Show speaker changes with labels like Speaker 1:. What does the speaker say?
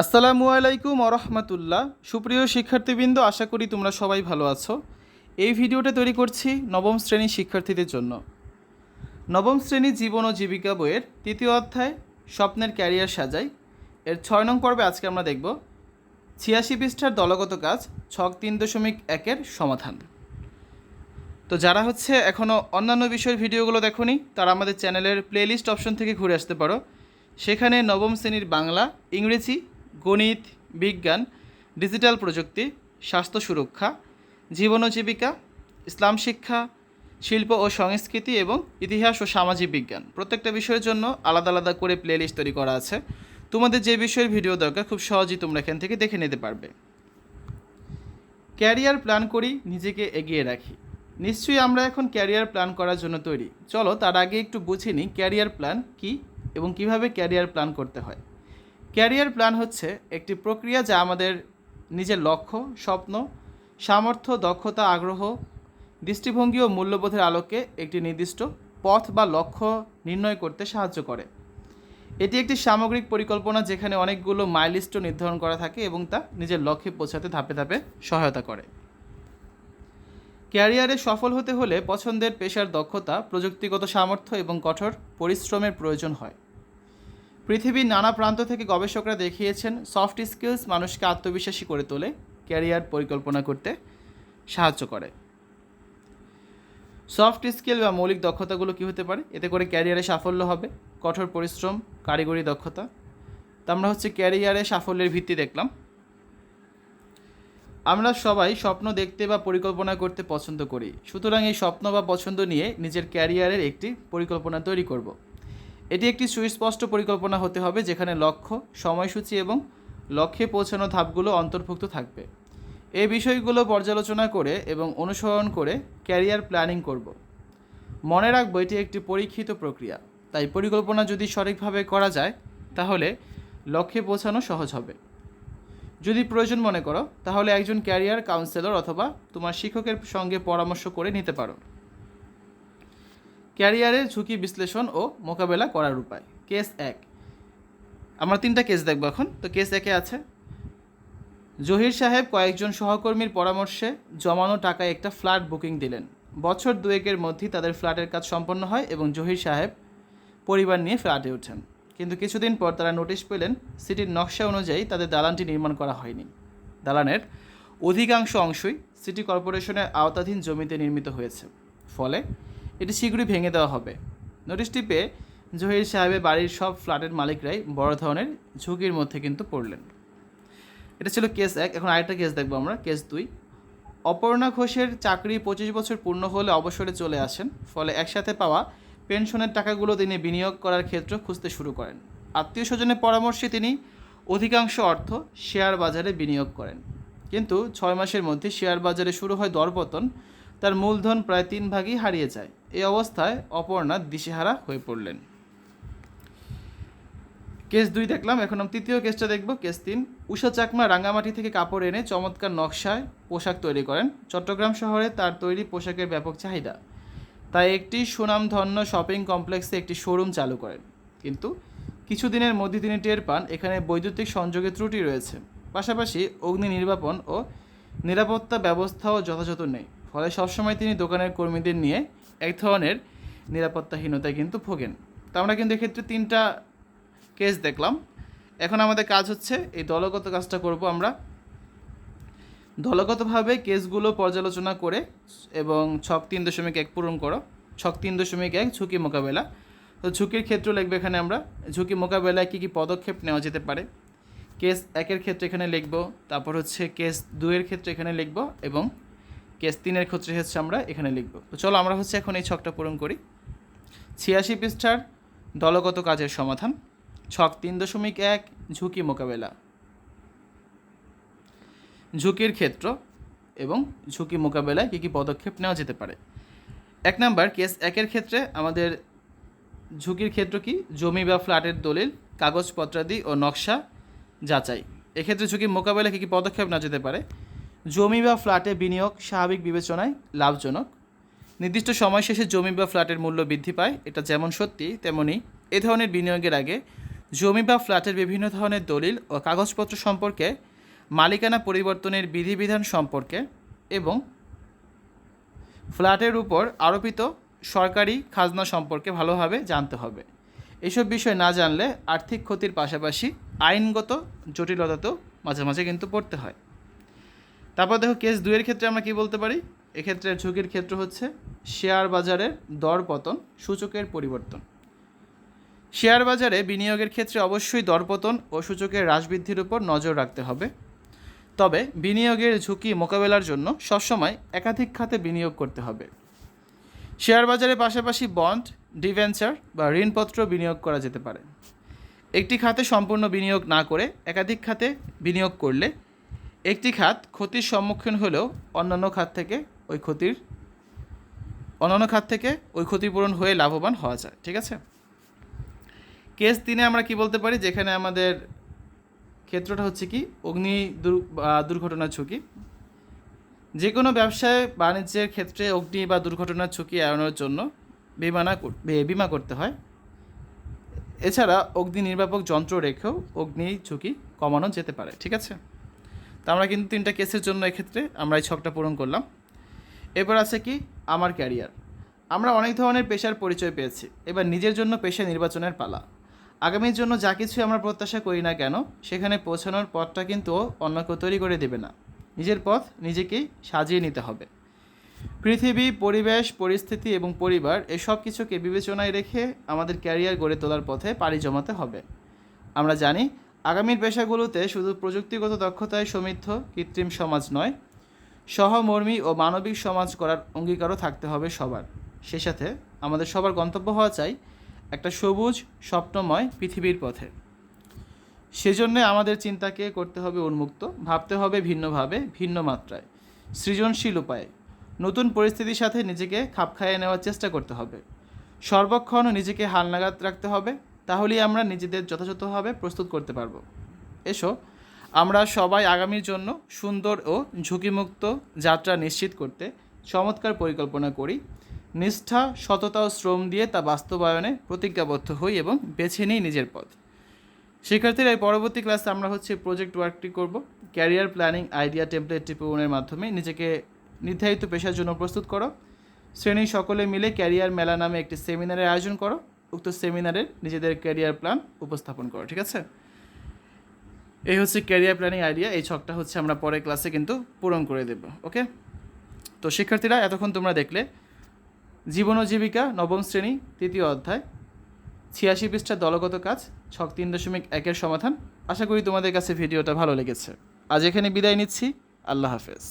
Speaker 1: আসসালামু আলাইকুম আরহামতুল্লাহ সুপ্রিয় শিক্ষার্থীবৃন্দ, আশা করি তোমরা সবাই ভালো আছো। এই ভিডিওটা তৈরি করছি নবম শ্রেণির শিক্ষার্থীদের জন্য। নবম শ্রেণির জীবন ও জীবিকা বইয়ের তৃতীয় অধ্যায়, স্বপ্নের ক্যারিয়ার সাজাই। এর ছয় নং পর্বে আজকে আমরা দেখব ছিয়াশি পৃষ্ঠার দলগত কাজ, ছক তিন দশমিক একের সমাধান। তো যারা হচ্ছে এখনও অন্যান্য বিষয়ের ভিডিওগুলো দেখোনি, তারা আমাদের চ্যানেলের প্লেলিস্ট অপশন থেকে ঘুরে আসতে পারো। সেখানে নবম শ্রেণির বাংলা, ইংরেজি গণিত, বিজ্ঞান, ডিজিটাল প্রযুক্তি, স্বাস্থ্য সুরক্ষা, জীবন ও জীবিকা, ইসলাম শিক্ষা, শিল্প ও সংস্কৃতি এবং ইতিহাস ও সামাজিক বিজ্ঞান। প্রত্যেকটা বিষয়ের জন্য আলাদা আলাদা করে প্লেলিস্ট তৈরি করা আছে। তোমাদের যে বিষয়ের ভিডিও দরকার, খুব সহজেই তোমরা এখান থেকে দেখে নিতে পারবে। ক্যারিয়ার প্ল্যান করি, নিজেকে এগিয়ে রাখি। নিশ্চয়ই আমরা এখন ক্যারিয়ার প্ল্যান করার জন্য তৈরি। চলো, তার আগে একটু বুঝে নিই ক্যারিয়ার প্ল্যান কি এবং কীভাবে ক্যারিয়ার প্ল্যান করতে হয়। ক্যারিয়ার প্ল্যান হচ্ছে একটি প্রক্রিয়া যা আমাদের নিজের লক্ষ্য, স্বপ্ন, সামর্থ্য, দক্ষতা, আগ্রহ, দৃষ্টিভঙ্গি ও মূল্যবোধের আলোকে একটি নির্দিষ্ট পথ বা লক্ষ্য নির্ণয় করতে সাহায্য করে। এটি একটি সামগ্রিক পরিকল্পনা যেখানে অনেকগুলো মাইলিস্ট নির্ধারণ করা থাকে এবং তা নিজের লক্ষ্যে পৌঁছাতে ধাপে ধাপে সহায়তা করে। ক্যারিয়ারে সফল হতে হলে পছন্দের পেশার দক্ষতা, প্রযুক্তিগত সামর্থ্য এবং কঠোর পরিশ্রমের প্রয়োজন হয়। পৃথিবীর নানা প্রান্ত থেকে গবেষকরা দেখিয়েছেন সফট স্কিলস মানুষকে আত্মবিশ্বাসী করে তোলে, ক্যারিয়ার পরিকল্পনা করতে সাহায্য করে। সফট স্কিল বা মৌলিক দক্ষতাগুলো কী হতে পারে? এতে করে ক্যারিয়ারে সাফল্য হবে, কঠোর পরিশ্রম, কারিগরি দক্ষতা। তা আমরা হচ্ছে ক্যারিয়ারে সাফল্যের ভিত্তি দেখলাম। আমরা সবাই স্বপ্ন দেখতে বা পরিকল্পনা করতে পছন্দ করি। সুতরাং এই স্বপ্ন বা পছন্দ নিয়ে নিজের ক্যারিয়ারের একটি পরিকল্পনা তৈরি করব। এটি একটি সুস্পষ্ট পরিকল্পনা হতে হবে যেখানে লক্ষ্য, সময়সূচি এবং লক্ষ্যে পৌঁছানো ধাপগুলো অন্তর্ভুক্ত থাকবে। এই বিষয়গুলো পর্যালোচনা করে এবং অনুসরণ করে ক্যারিয়ার প্ল্যানিং করব। মনে রাখব, এটি একটি পরীক্ষিত প্রক্রিয়া, তাই পরিকল্পনা যদি সঠিকভাবে করা যায়, তাহলে লক্ষ্যে পৌঁছানো সহজ হবে। যদি প্রয়োজন মনে করো, তাহলে একজন ক্যারিয়ার কাউন্সেলর অথবা তোমার শিক্ষকের সঙ্গে পরামর্শ করে নিতে পারো। ক্যারিয়ারের ঝুঁকি বিশ্লেষণ ও মোকাবেলা করার উপায়। কেস এক। আমরা তিনটা কেস দেখব এখন। তো কেস একে আছে। জহির সাহেব কয়েকজন সহকর্মীর পরামর্শে জমানো টাকায় একটা ফ্ল্যাট বুকিং দিলেন। বছর দুয়েকের মধ্যেই তাদের ফ্ল্যাটের কাজ সম্পন্ন হয় এবং জহির সাহেব পরিবার নিয়ে ফ্ল্যাটে ওঠেন। কিন্তু কিছুদিন পর তারা নোটিশ পেলেন, সিটির নকশা অনুযায়ী তাদের দালানটি নির্মাণ করা হয়নি। দালানের অধিকাংশ অংশই সিটি কর্পোরেশনের আওতাধীন জমিতে নির্মিত হয়েছে। ফলে এটি শীঘ্রই ভেঙে দেওয়া হবে। নোটিশটি পেয়ে জহির সাহেবের বাড়ির সব ফ্ল্যাটের মালিকরাই বড় ধরনের ঝুঁকির মধ্যে কিন্তু পড়লেন। এটা ছিল কেস এক। এখন আরেকটা কেস দেখব আমরা। কেস দুই। অপর্ণা ঘোষের চাকরি পঁচিশ বছর পূর্ণ হলে অবসরে চলে আসেন। ফলে একসাথে পাওয়া পেনশনের টাকাগুলো তিনি বিনিয়োগ করার ক্ষেত্র খুঁজতে শুরু করেন। আত্মীয় স্বজনের পরামর্শে তিনি অধিকাংশ অর্থ শেয়ার বাজারে বিনিয়োগ করেন। কিন্তু ছয় মাসের মধ্যে শেয়ার বাজারে শুরু হয় দরপতন। তার মূলধন প্রায় তিন ভাগই হারিয়ে যায়। এই অবস্থায় অপর্ণা দিশেহারা হয়ে পড়লেন। কেস দুই দেখলাম, এখন আমি তৃতীয় কেসটা দেখব। কেস তিন, উষা চাকমা রাঙ্গামাটি থেকে কাপড় এনে চমৎকার নকশায় পোশাক তৈরি করেন। চট্টগ্রাম শহরে তার তৈরি পোশাকের ব্যাপক চাহিদা। তাই একটি সুনামধন্য শপিং কমপ্লেক্সে একটি শোরুম চালু করেন। কিন্তু কিছুদিনের মধ্যে তিনি টের পান, এখানে বৈদ্যুতিক সংযোগে ত্রুটি রয়েছে। পাশাপাশি অগ্নি নির্বাপন ও নিরাপত্তা ব্যবস্থাও যথাযথ নেই। ফলে সবসময় তিনি দোকানের কর্মীদের নিয়ে এক ধরনের নিরাপত্তাহীনতায় কিন্তু ভোগেন। তো আমরা কিন্তু এক্ষেত্রে তিনটা কেস দেখলাম। এখন আমাদের কাজ হচ্ছে এই দলগত কাজটা করব আমরা। দলগতভাবে কেসগুলো পর্যালোচনা করে এবং ছক তিন দশমিক এক পূরণ করো। ছক তিন দশমিক এক ঝুঁকি মোকাবেলা। তো ঝুঁকির ক্ষেত্র লিখবে এখানে আমরা। ঝুঁকি মোকাবেলায় কী কী পদক্ষেপ নেওয়া যেতে পারে? কেস একের ক্ষেত্রে এখানে লিখব, তারপর হচ্ছে কেস দুয়ের ক্ষেত্রে এখানে লিখব এবং কেস তিনের ক্ষেত্রে হচ্ছে আমরা এখানে লিখব। তো চলো আমরা হচ্ছে এখন এই ছকটা পূরণ করি। ছিয়াশি পৃষ্ঠার দলগত কাজের সমাধান। ছক তিন দশমিক এক, ঝুঁকি মোকাবেলা। ঝুঁকির ক্ষেত্র এবং ঝুঁকি মোকাবেলায় কী কী পদক্ষেপ নেওয়া যেতে পারে? এক নাম্বার, কেস একের ক্ষেত্রে আমাদের ঝুঁকির ক্ষেত্র কি? জমি বা ফ্ল্যাটের দলিল, কাগজপত্রাদি ও নকশা যাচাই। এক্ষেত্রে ঝুঁকি মোকাবেলায় কী কী পদক্ষেপ নেওয়া যেতে পারে? জমি বা ফ্ল্যাটে বিনিয়োগ স্বাভাবিক বিবেচনায় লাভজনক। নির্দিষ্ট সময় শেষে জমি বা ফ্ল্যাটের মূল্য বৃদ্ধি পায়, এটা যেমন সত্যি তেমনি এ ধরনের বিনিয়োগের আগে জমি বা ফ্ল্যাটের বিভিন্ন ধরনের দলিল ও কাগজপত্র সম্পর্কে, মালিকানা পরিবর্তনের বিধিবিধান সম্পর্কে এবং ফ্ল্যাটের উপর আরোপিত সরকারি খাজনা সম্পর্কে ভালোভাবে জানতে হবে। এসব বিষয় না জানলে আর্থিক ক্ষতির পাশাপাশি আইনগত জটিলতাতেও মাঝে মাঝে কিন্তু পড়তে হয়। তারপর দেখো কেস দুইয়ের ক্ষেত্রে আমরা কি বলতে পারি? এক্ষেত্রে ঝুঁকির ক্ষেত্র হচ্ছে শেয়ার বাজারের দর পতন, সূচকের পরিবর্তন। শেয়ার বাজারে বিনিয়োগের ক্ষেত্রে অবশ্যই দরপতন ও সূচকের হ্রাস বৃদ্ধির উপর নজর রাখতে হবে। তবে বিনিয়োগের ঝুঁকি মোকাবেলার জন্য সবসময় একাধিক খাতে বিনিয়োগ করতে হবে। শেয়ার বাজারের পাশাপাশি বন্ড ডিভেঞ্চার বা ঋণপত্র বিনিয়োগ করা যেতে পারে। একটি খাতে সম্পূর্ণ বিনিয়োগ না করে একাধিক খাতে বিনিয়োগ করলে একটি খাত ক্ষতির সম্মুখীন হলেও অন্যান্য খাত থেকে ওই ক্ষতির, অন্যান্য খাত থেকে ওই ক্ষতিপূরণ হয়ে লাভবান হওয়া যায়, ঠিক আছে? কেস তিনে আমরা কি বলতে পারি? যেখানে আমাদের ক্ষেত্রটা হচ্ছে কি, অগ্নি দুর- দুর্ঘটনার ঝুঁকি। যে কোনো ব্যবসায় বাণিজ্যের ক্ষেত্রে অগ্নি বা দুর্ঘটনার ঝুঁকি এড়ানোর জন্য বিমানা বিমা করতে হয়। এছাড়া অগ্নি নির্বাপক যন্ত্র রেখেও অগ্নি ঝুঁকি কমানো যেতে পারে, ঠিক আছে? তো আমরা কিন্তু তিনটা কেসের জন্য এক্ষেত্রে আমরা এই ছকটা পূরণ করলাম। এবার আছে কি? আমার ক্যারিয়ার আমরা অনেক ধরনের পেশার পরিচয় পেয়েছি। এবার নিজের জন্য পেশা নির্বাচনের পালা। আগামীর জন্য যা কিছু আমরা প্রত্যাশা করি না কেন, সেখানে পৌঁছানোর পথটা কিন্তু অন্য কেউ তৈরি করে দেবে না। নিজের পথ নিজেকেই সাজিয়ে নিতে হবে। পৃথিবী, পরিবেশ, পরিস্থিতি এবং পরিবার এসব কিছুকে বিবেচনায় রেখে আমাদের ক্যারিয়ার গড়ে তোলার পথে পাড়ি জমাতে হবে। আমরা জানি আগামীর পেশাগুলোতে শুধু প্রযুক্তিগত দক্ষতায় সমৃদ্ধ কৃত্রিম সমাজ নয়, সহমর্মী ও মানবিক সমাজ করার অঙ্গীকারও থাকতে হবে সবার। সে সাথে আমাদের সবার গন্তব্য হওয়া চাই একটা সবুজ, স্বপ্নময় পৃথিবীর পথে। সেজন্য আমাদের চিন্তাকে করতে হবে উন্মুক্ত, ভাবতে হবে ভিন্নভাবে, ভিন্ন মাত্রায়, সৃজনশীল উপায়ে। নতুন পরিস্থিতির সাথে নিজেকে খাপ খাইয়ে নেওয়ার চেষ্টা করতে হবে। সর্বক্ষণ নিজেকে হালনাগাদ রাখতে হবে তাহলেই আমরা নিজেদের যথাযথভাবে প্রস্তুত করতে পারব। এসো, আমরা সবাই আগামীর জন্য সুন্দর ও ঝুঁকিমুক্ত যাত্রা নিশ্চিত করতে চমৎকার পরিকল্পনা করি। নিষ্ঠা, সততা ও শ্রম দিয়ে তা বাস্তবায়নে প্রতিজ্ঞাবদ্ধ হই এবং বেছে নিই নিজের পথ। শিক্ষার্থীরা, এই পরবর্তী ক্লাসে আমরা হচ্ছে প্রজেক্ট ওয়ার্কটি করব। ক্যারিয়ার প্ল্যানিং আইডিয়া টেমপ্লেটটি পূরণের মাধ্যমে নিজেকে নির্ধারিত পেশার জন্য প্রস্তুত করো। শ্রেণি সকলে মিলে ক্যারিয়ার মেলা নামে একটি সেমিনারের আয়োজন করো। উক্ত সেমিনারে নিজেদের ক্যারিয়ার প্ল্যান উপস্থাপন করো, ঠিক আছে? এই হচ্ছে ক্যারিয়ার প্ল্যানিং আইডিয়া, এই ছকটা হচ্ছে আমরা পরের ক্লাসে কিন্তু পূরণ করে দেব, ওকে? তো শিক্ষার্থীরা, এতক্ষণ তোমরা দেখলে, জীবন ও জীবিকা, নবম শ্রেণি, তৃতীয় অধ্যায়, ছিয়াশি পৃষ্ঠার দলগত কাজ, ছক তিন দশমিক একের সমাধান। আশা করি তোমাদের কাছে ভিডিওটা ভালো লেগেছে। আজ এখানে বিদায় নিচ্ছি। আল্লাহ হাফেজ।